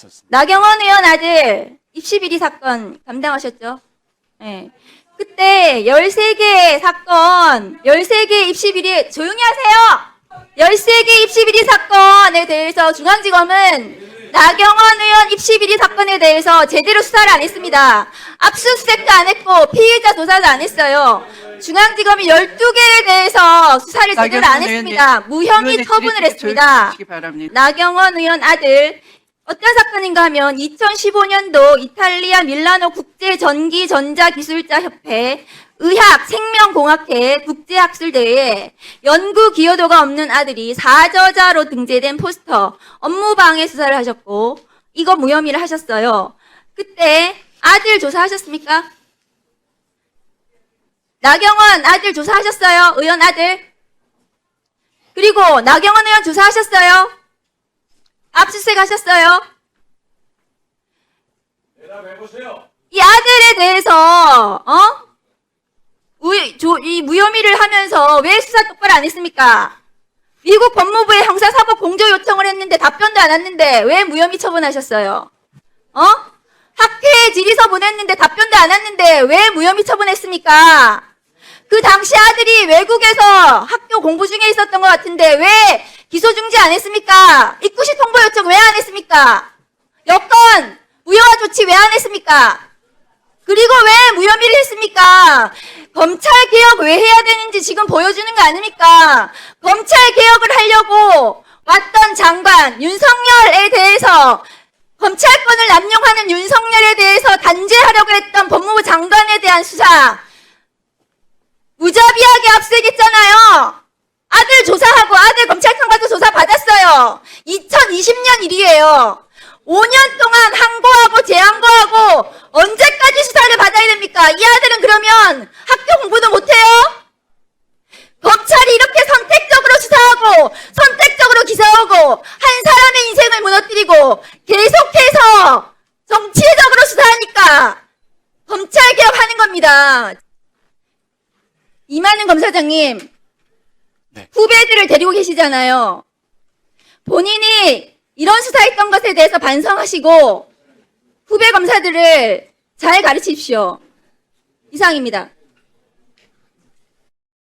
있었습니다. 나경원 의원 아들 입시 비리 사건 감당하셨죠? 예. 그때 13개 사건, 13개 입시 비리, 조용히 하세요! 13개 입시 비리 사건에 대해서 중앙지검은 나경원 의원 입시 비리 사건에 대해서 제대로 수사를 안 했습니다. 압수수색도 안 했고 피의자 조사도 안 했어요. 중앙지검이 12개에 대해서 수사를 제대로 안 했습니다. 무혐의 처분을 했습니다. 나경원 의원 아들 어떤 사건인가 하면 2015년도 이탈리아 밀라노 국제 전기 전자 기술자 협회 의학 생명공학회 국제학술대회에 연구 기여도가 없는 아들이 사저자로 등재된 포스터 업무방해 수사를 하셨고 이거 무혐의를 하셨어요. 그때 아들 조사하셨습니까? 나경원 아들 조사하셨어요? 의원 아들? 그리고 나경원 의원 조사하셨어요? 압수수색 하셨어요? 이 아들에 대해서 어? 우- 조- 이 무혐의를 하면서 왜 수사 똑바로 안 했습니까? 미국 법무부에 형사사법 공조 요청을 했는데 답변도 안 왔는데 왜 무혐의 처분하셨어요? 어? 학회에 질의서 보냈는데 답변도 안 왔는데 왜 무혐의 처분했습니까? 그 당시 아들이 외국에서 학교 공부 중에 있었던 것 같은데 왜 기소 중지 안 했습니까? 입구시 통보 요청 왜 안 했습니까? 여건 무효화 조치 왜 안 했습니까? 그리고 왜 무혐의를 했습니까? 검찰 개혁 왜 해야 되는지 지금 보여주는 거 아닙니까? 검찰 개혁을 하려고 왔던 장관 윤석열에 대해서 검찰권을 남용하는 윤석열에 대해서 단죄하려고 했던 법무부 장관에 대한 수사 무자비하게 압수했잖아요. 아들 조사하고 아들 검찰청 가서 조사 받았어요. 2020년 일이에요. 5년 동안 항고하고 재항고하고 언제까지 수사를 받아야 됩니까? 이 아들은 그러면 학교 공부도 못해요? 검찰이 이렇게 선택적으로 수사하고 선택적으로 기소하고 한 사람의 인생을 무너뜨리고 계속해서 정치적으로 수사하니까 검찰 개혁하는 겁니다. 이만은 검사장님, 네. 후배들을 데리고 계시잖아요. 본인이 이런 수사했던 것에 대해서 반성하시고 후배 검사들을 잘 가르치십시오. 이상입니다.